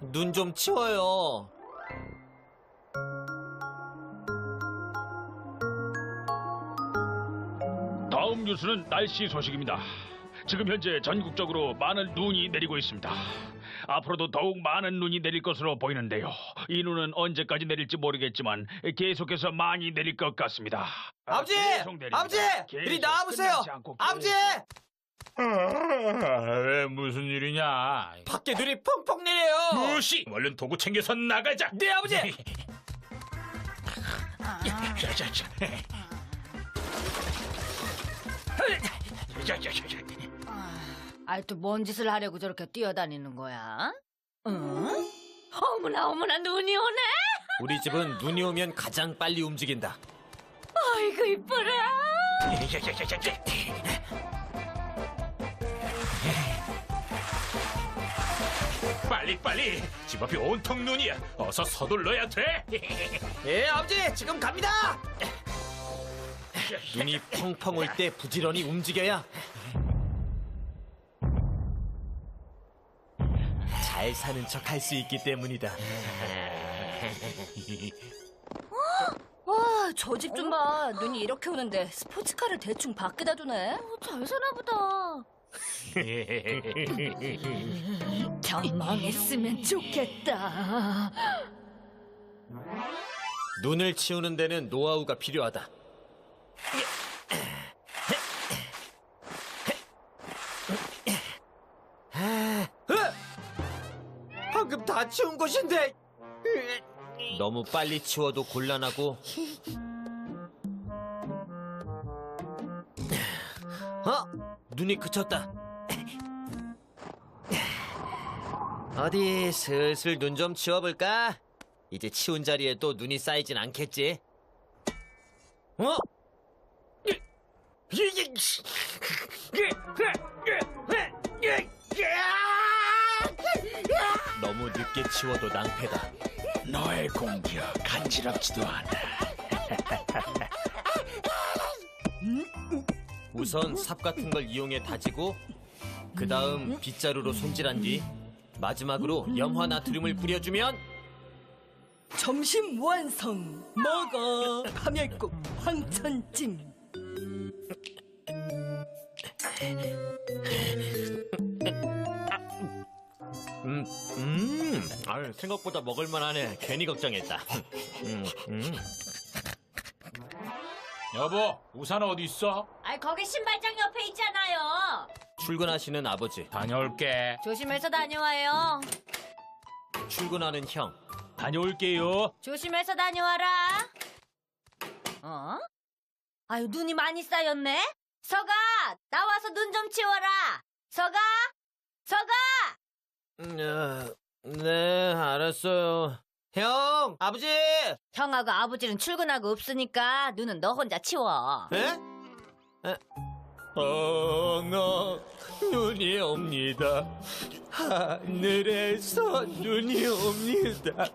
눈 좀 치워요. 다음 뉴스는 날씨 소식입니다. 지금 현재 전국적으로 많은 눈이 내리고 있습니다. 앞으로도 더욱 많은 눈이 내릴 것으로 보이는데요. 이 눈은 언제까지 내릴지 모르겠지만 계속해서 많이 내릴 것 같습니다. 아, 아버지! 계속 내립니다. 아버지! 계속 이리 나와보세요! 끝나지 않고 아버지! 왜 무슨 일이냐? 밖에 눈이 펑펑 내려요! 무시! 얼른 도구 챙겨서 나가자. 네, 아버지! 아이 또 뭔 짓을 하려고 저렇게 뛰어다니는 거야? 응? 어머나 어머나 눈이 오네. 우리 집은 눈이 오면 가장 빨리 움직인다. 아이고 이뻐라. 빨리 빨리. 집 앞이 온통 눈이야. 어서 서둘러야 돼. 예, 아버지! 지금 갑니다! 눈이 펑펑 올 때 부지런히 움직여야 잘 사는 척 할 수 있기 때문이다. 와 저 집 좀 봐. 눈이 이렇게 오는데 스포츠카를 대충 밖에다 두네. 잘 사나 보다. 다 망했으면 좋겠다. 눈을 치우는 데는 노하우가 필요하다. 방금 다 치운 곳인데 너무 빨리 치워도 곤란하고 어? 눈이 그쳤다 어디 슬슬 눈 좀 치워볼까? 이제 치운 자리에 또 눈이 쌓이진 않겠지? 어? 너무 늦게 치워도 낭패다. 너의 공기가 간지럽지도 않아. 우선 삽 같은 걸 이용해 다지고 그 다음 빗자루로 손질한 뒤 마지막으로 염화 나트륨을 뿌려주면 점심 완성. 먹어. 하멸국 황천찜. 음, 음, 아유, 생각보다 먹을만하네. 괜히 걱정했다. 음, 음. 여보, 우산 어디 있어? 아이 거기 신발장 옆에 있잖아요. 출근하시는 아버지, 다녀올게. 조심해서 다녀와요. 출근하는 형, 다녀올게요. 조심해서 다녀와라. 어? 아유, 눈이 많이 쌓였네? 서가! 나와서 눈 좀 치워라! 서가! 서가! 음, 어, 네, 알았어요. 형, 아버지! 형하고 아버지는 출근하고 없으니까 눈은 너 혼자 치워. 에? 에? 어, 너, 눈이 옵니다. 하늘에서 눈이 옵니다.